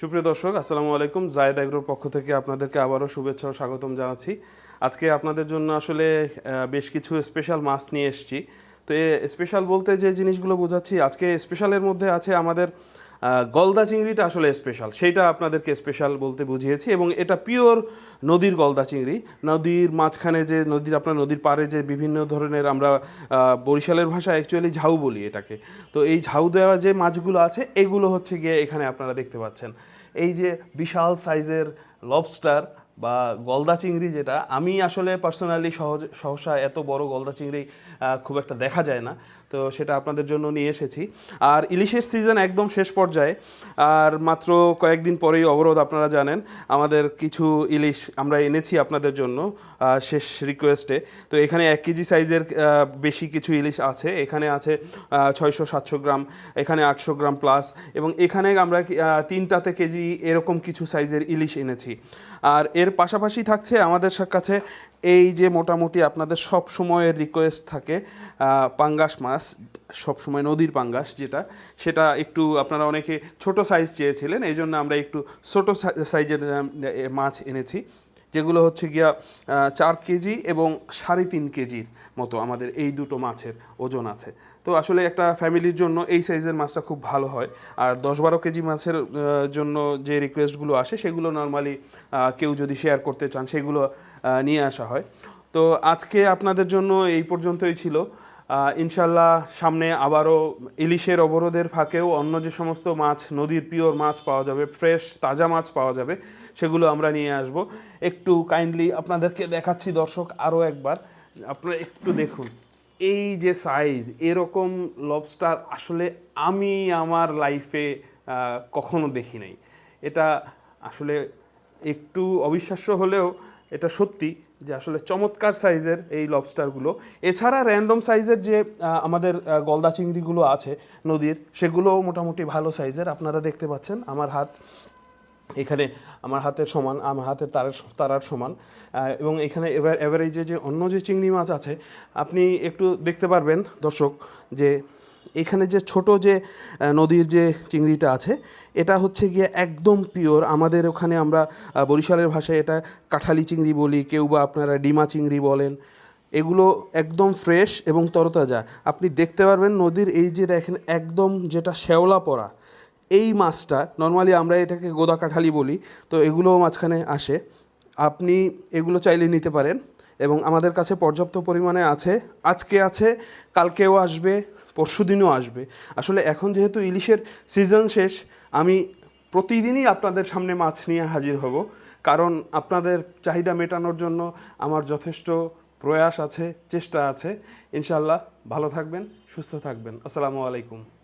সুপ্রিয় দর্শক, আসসালামু আলাইকুম। জায়দ এগ্রোর পক্ষ থেকে আপনাদেরকে আবারও শুভেচ্ছা ও স্বাগতম জানাচ্ছি। আজকে আপনাদের জন্য আসলে বেশ কিছু স্পেশাল মাছ নিয়ে এসেছি। তো এ স্পেশাল বলতে যে জিনিসগুলো বোঝাচ্ছি, আজকে স্পেশালের মধ্যে আছে আমাদের গলদা চিংড়িটা আসলে স্পেশাল সেইটা আপনাদেরকে স্পেশাল বলতে বুঝিয়েছি এবং এটা পিওর নদীর গলদা চিংড়ি। নদীর মাঝখানে যে নদীর, আপনার নদীর পাড়ে যে বিভিন্ন ধরনের আমরা বরিশালের ভাষা অ্যাকচুয়ালি ঝাউ বলি এটাকে। তো এই ঝাউ দেওয়া যে মাছগুলো আছে, এগুলো হচ্ছে গিয়ে এখানে আপনারা দেখতে পাচ্ছেন। এই যে বিশাল সাইজের লবস্টার বা গলদা চিংড়ি যেটা, আমি আসলে পার্সোনালি সহজ, সহসা এত বড় গলদা চিংড়ি খুব একটা দেখা যায় না। তো সেটা আপনাদের জন্য নিয়ে এসেছি। আর ইলিশের সিজন একদম শেষ পর্যায়ে। আর মাত্র কয়েকদিন পরেই অবরোধ আপনারা জানেন, আমাদের কিছু ইলিশ আমরা এনেছি আপনাদের জন্য শেষ রিকোয়েস্টে তো এখানে এক কেজি সাইজের বেশি কিছু ইলিশ আছে। এখানে আছে ছয়শো, সাতশো গ্রাম, এখানে আটশো গ্রাম প্লাস এবং এখানে আমরা তিনটাতে কেজি এরকম কিছু সাইজের ইলিশ এনেছি। আর এর পাশাপাশি থাকছে আমাদের কাছে এই যে মোটামুটি আপনাদের সব সময়ের রিকোয়েস্ট থাকে পাঙ্গাস মাছ, সব সময় নদীর পাঙ্গাস যেটা, সেটা একটু আপনারা অনেকে ছোট সাইজ চেয়েছিলেন এই জন্য আমরা একটু ছোটো সাইজের মাছ এনেছি। যেগুলো হচ্ছে গিয়া চার কেজি এবং সাড়ে তিন কেজির মতো আমাদের এই দুটো মাছের ওজন আছে। তো আসলে একটা ফ্যামিলির জন্য এই সাইজের মাছটা খুব ভালো হয়। আর দশ বারো কেজি মাছের জন্য যে রিকোয়েস্টগুলো আসে, সেগুলো নর্মালি কেউ যদি শেয়ার করতে চান, সেগুলো নিয়ে আসা হয়। তো আজকে আপনাদের জন্য এই পর্যন্তই ছিল। ইনশাল্লাহ সামনে আবারও ইলিশের অবরোধের ফাঁকেও অন্য যে সমস্ত মাছ, নদীর পিওর মাছ পাওয়া যাবে, ফ্রেশ, তাজা মাছ পাওয়া যাবে, সেগুলো আমরা নিয়ে আসব। একটু কাইন্ডলি আপনাদেরকে দেখাচ্ছি দর্শক আরও একবার, আপনারা একটু দেখুন। এই যে সাইজ এরকম লবস্টার আসলে আমি আমার লাইফে কখনো দেখি নাই। এটা আসলে একটু অবিশ্বাস্য হলেও এটা সত্যি যে আসলে চমৎকার সাইজের এই লবস্টারগুলো এছাড়া র্যান্ডম সাইজের যে আমাদের গলদা চিংড়িগুলো আছে নদীর, সেগুলোও মোটামুটি ভালো সাইজের। আপনারা দেখতে পাচ্ছেন আমার হাত এখানে আমার হাতের সমান, আমার হাতের তারের তারার সমান। এবং এখানে এবার এভারেজে যে অন্য যে চিংড়ি মাছ আছে, আপনি একটু দেখতে পারবেন দর্শক যে এখানে যে ছোট যে নদীর যে চিংড়িটা আছে, এটা হচ্ছে গিয়ে একদম পিওর আমাদের ওখানে আমরা বরিশালের ভাষায় এটা কাঠালি চিংড়ি বলি, কেউ বা আপনারা ডিমা চিংড়ি বলেন। এগুলো একদম ফ্রেশ এবং তরতাজা। আপনি দেখতে পারবেন নদীর এই যে দেখেন, একদম যেটা শ্যাওলা পড়া, এই মাছটা নর্মালি আমরা এটাকে গোদা কাঠালি বলি, তো এগুলোও মাঝখানে আসে। আপনি এগুলো চাইলে নিতে পারেন এবং আমাদের কাছে পর্যাপ্ত পরিমাণে আছে। আজকে আছে, কালকেও আসবে। পরশুদিনও আসবে। আসলে এখন যেহেতু ইলিশের সিজন শেষ, আমি প্রতিদিনই আপনাদের সামনে মাছ নিয়ে হাজির হব। কারণ আপনাদের চাহিদা মেটানোর জন্য আমার যথেষ্ট প্রয়াস আছে, চেষ্টা আছে। ইনশাল্লাহ ভালো থাকবেন, সুস্থ থাকবেন। আসসালামু আলাইকুম।